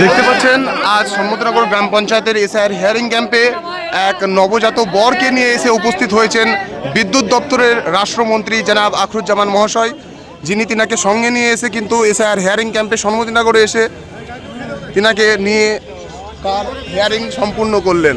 দেখতে পাচ্ছেন, আজ সমুদ্রনগর গ্রাম পঞ্চায়েতের এসআইয়ের হিয়ারিং ক্যাম্পে এক নবজাত বরকে নিয়ে এসে উপস্থিত হয়েছেন বিদ্যুৎ দপ্তরের রাষ্ট্রমন্ত্রী জনাব আখরুজ্জামান মহাশয়, যিনি তিনাকে সঙ্গে নিয়ে এসে কিন্তু এসআইয়ের হিয়ারিং ক্যাম্পে সম্মতিনগরে এসে তিনাকে নিয়ে তার হিয়ারিং সম্পূর্ণ করলেন।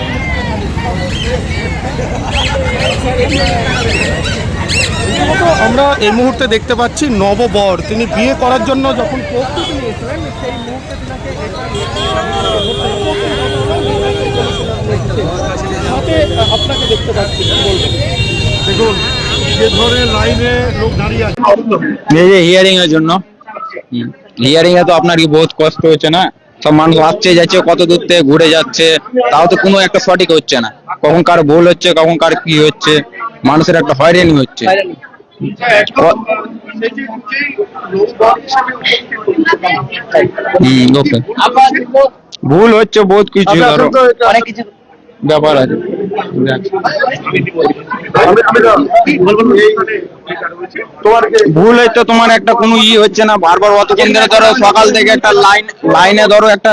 আমরা এই মুহূর্তে দেখতে পাচ্ছি নববর। তিনি বিয়ে করার জন্য যখন প্রস্তুতি নিয়েছিলেন সেই মুহূর্তে সাথে আপনাকে দেখতে পাচ্ছি। দেখুন যে ধরনের লাইনে লোক দাঁড়িয়ে আছে। এই যে হিয়ারিং এর জন্য। হিয়ারিং এ তো আপনার কি বহুত কষ্ট হচ্ছে না? সব মানুষ আসছে যাচ্ছে কত দূর থেকে ঘুরে যাচ্ছে। তাও তো কোনো একটা সঠিক হচ্ছে না। কখন কার ভুল হচ্ছে কখন কার কি হচ্ছে। মানুষের একটা হয়রানি হচ্ছে। ভুল হচ্ছে বহুত কিছু অনেক কিছু ব্যাপার আছে। ভুল হচ্ছে তোমার একটা কোনো ই হচ্ছে না বারবার অতক্ষণ ধরে ধরো সকাল থেকে একটা লাইন লাইনে ধরো একটা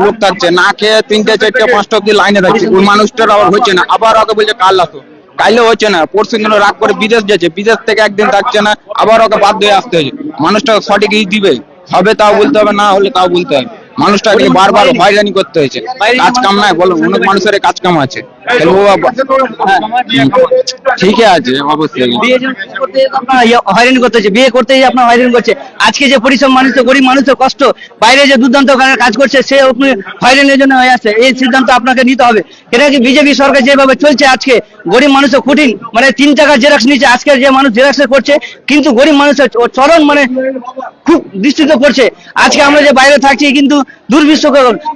লোক থাকছে না খেয়ে তিনটে চারটে পাঁচটা অব্দি লাইনে থাকছে। ওই মানুষটার আবার হচ্ছে না। আবার ওকে বলছে কাল আসো। কাইলে হচ্ছে না। পরশু দিন রাগ করে বিদেশ যাচ্ছে। বিদেশ থেকে একদিন থাকছে না আবার ওকে বাধ্য হয়ে আসতে হয়েছে। মানুষটা সঠিক ই দিবে। হবে তাও বলতে হবে না হলে তাও বলতে হবে। মানুষটাকে বারবার হয়রানি করতে হয়েছে। কাজ কাম নাই বলো অনেক মানুষের কাজ কাম আছে। হ্যাঁ, ঠিকই আছে অবশ্যই। বিয়ে করতে আপনার ইয়ে হয়রানি করতে হচ্ছে বিয়ে করতে গিয়ে আপনার হয়রানি করছে। আজকে যে পরিশ্রম মানুষের গরিব মানুষের কষ্ট বাইরে যে দুর্দান্ত কাজ- কাজ করছে সে আপনি হয়রানির জন্য হয়ে আছে এই সিদ্ধান্ত আপনাকে নিতে হবে। এটা কি বিজেপি সরকার যেভাবে চলছে আজকে গরিব মানুষের কঠিন মানে তিন টাকা জেরক্স নিচ্ছে আজকে যে মানুষ জেরক্স করছে কিন্তু গরিব মানুষের চরম মানে খুব দৃষ্টিত করছে আজকে আমরা যে বাইরে থাকছি কিন্তু দুর্বিশ্ব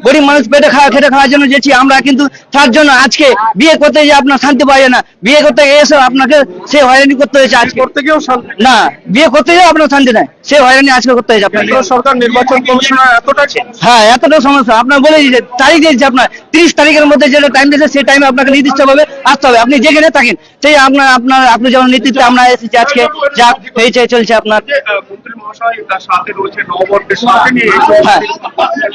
গরিব মানুষ পেটে খাওয়া খেটে খাওয়ার জন্য যেছি আমরা কিন্তু তার জন্য আজকে বিয়ে করতে যে আপনার শান্তি পাওয়া না। বিয়ে করতে এসে আপনাকে সে হয়রানি করতে হয়েছে আজকে। করতে গিয়েও না বিয়ে করতে যাও আপনার শান্তি নাই। সে হয়রানি আজকে করতে হয়েছে আপনাকে। কেন্দ্র সরকার নির্বাচন কমিশনার এতটা হ্যাঁ এতটা সমস্যা। আপনার বলে দিয়েছে তারিখ দিয়েছে আপনার। তিরিশ তারিখের মধ্যে যেটা টাইম দিয়েছে সেই টাইমে আপনাকে নির্দিষ্টভাবে আসতে হবে। আপনি যেখানে থাকেন সেই আপনার আপনার আপনি যেমন নেতৃত্বে আমরা এসেছি আজকে যা হয়েছে চলছে আপনার। মন্ত্রী মহাশয় তার সাথে রয়েছে নববর্ষের সাথে নিয়ে